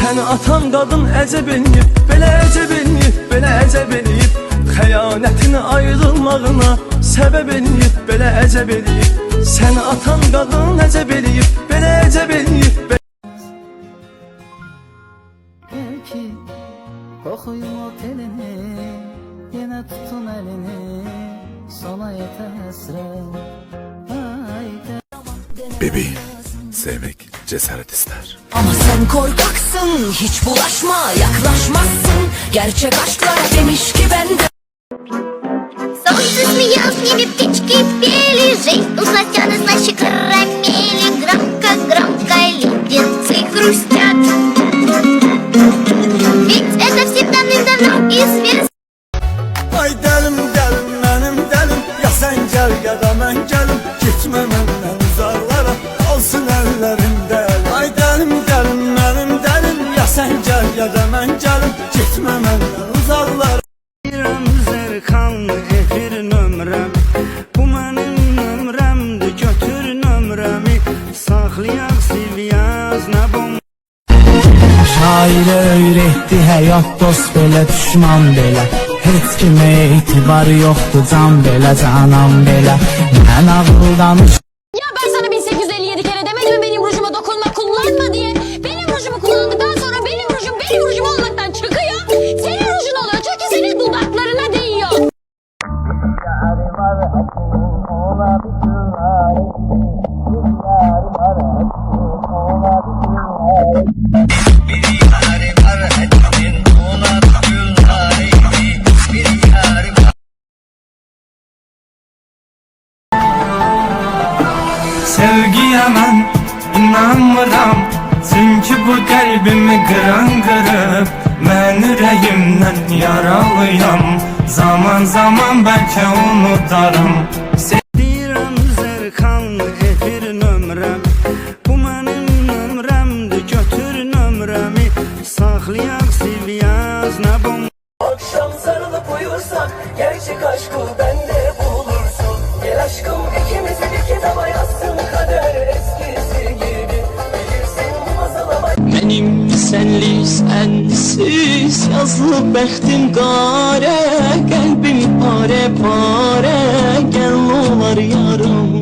Səni atan qadın əcəb eləyib Belə əcəb eləyib, belə əcəb eləyib Xəyanətin ayrılmağına səbəb eləyib Belə əcəb eləyib Səni atan qadın əcəb eləyib Belə əcəb eləyib Belki kokuyum otelini Yine tutun elini. Sona yeter hasret Bebeğim, sevmek cesaret ister. Ama sen korkaksın hiç bulaşma yaklaşmazsın Gerçek aşklar demiş ki bende Солнце смеялось в небе, птички пели Жизнь ушла тяна, значит карамели Громко-громко леденцы хрустят Ведь это всем давным-давно известно Ay dəlim dəlim mənim dəlim Ya sən gəl ya da mən gəlim Gitmə məndən Şairə öyrətdi həyat dost belə düşman belə Heç kimə etibarı yoxdur can belə canan belə Mən ağıldan Ya ben sana 1857 kere demedim mi benim rujuma dokunma kullanma diye. Benim rujumu kullandıktan Mən inanmıram Çünki bu qəlbimi qıran qırıb Mən ürəyimdən yaralıyam. Zaman zaman bəlkə unudaram Deyirəm zərxanlı efir nömrəm Bu mənim nömrəmdir götür nömrəmi Saxlayaq sivyaz nə bom Akşam sarılıp uyursak Gerçek aşkı bende senli sensiz yazılı bəxtim qara Qəlbim pare pare Gəl olar yarım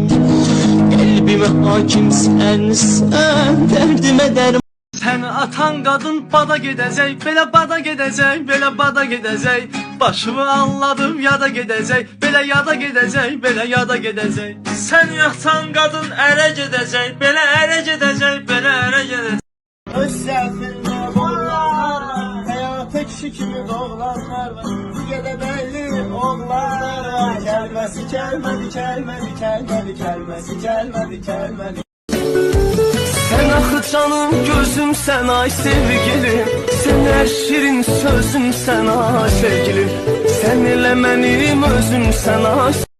Qəlbimə hakim sənsən Dərdimə dərman Səni atan qadın bada gedəcək, belə bada gedəcək, belə bada gedəcək. Başımı anladım, yada gedəcək, belə yada gedəcək, belə yada gedəcək. Səni atan qadın ərə gedəcək, belə ərə gedəcək. Öz səhvində oğlanlar var Həyata kişi kimi doğulanlar var Bu gedə bəyli oğlanlar var Kəlməsi kəlmədi, kəlmədi, kəlmədi, kəlməsi kəlmədi, kəlmədi Sən axı canım gözüm sən ay sevgilim Sən hər şirin sözüm sən ay sevgilim Sən elə mənim özüm sən ay